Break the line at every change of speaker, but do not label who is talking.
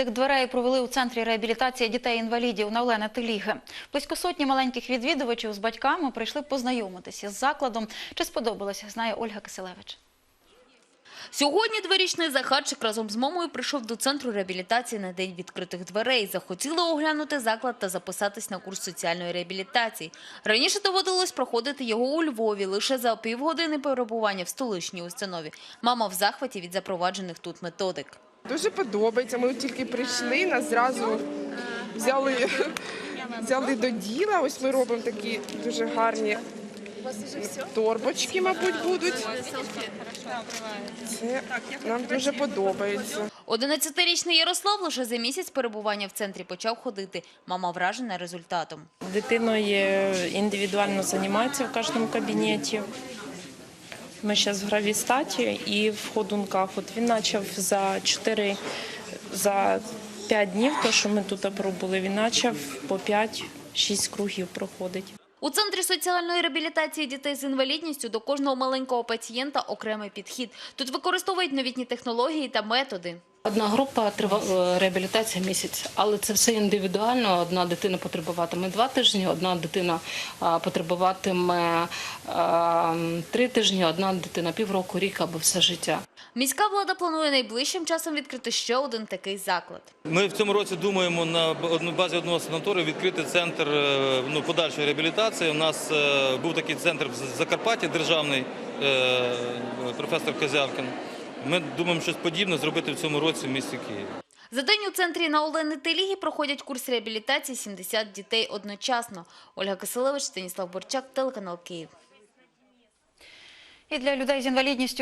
Цих дверей провели у центрі реабілітації дітей-інвалідів на Олени Теліги. Близько сотні маленьких відвідувачів з батьками прийшли познайомитися з закладом. Чи сподобалося, знає Ольга Киселевич.
Сьогодні дворічний Захарчик разом з мамою прийшов до центру реабілітації на день відкритих дверей. Захотіли оглянути заклад та записатись на курс соціальної реабілітації. Раніше доводилось проходити його у Львові лише за півгодини перебування в столичній установі. Мама в захваті від запроваджених тут методик.
Дуже подобається. Ми тільки прийшли, нас зразу взяли, взяли до діла. Ось ми робимо такі дуже гарні торбочки, мабуть, будуть. Це нам дуже подобається.
11-річний Ярослав лише за місяць перебування в центрі почав ходити. Мама вражена результатом.
Дитиною індивідуально займається в кожному кабінеті. Ми зараз в гравістаті і в ходунках. От він почав за 4, за 5 днів, то що ми тут пробули, він почав по 5-6 кругів проходить.
У центрі соціальної реабілітації дітей з інвалідністю до кожного маленького пацієнта окремий підхід. Тут використовують новітні технології та методи.
Одна група трива- е, реабілітація місяць, але це все індивідуально. Одна дитина потребуватиме два тижні, одна дитина потребуватиме три тижні, одна дитина півроку, рік або все життя.
Міська влада планує найближчим часом відкрити ще один такий заклад.
Ми в цьому році думаємо на одну- базі одного санаторію відкрити центр е, ну, подальшої реабілітації. У нас е, був такий центр в Закарпатті державний професор Козявкин. Ми думаємо щось подібне зробити в цьому році в місті Києві.
За день у центрі на Олени Телігі проходять курс реабілітації 70 дітей одночасно. Ольга Киселевич, Станіслав Борчак, телеканал Київ.
І для людей з інвалідністю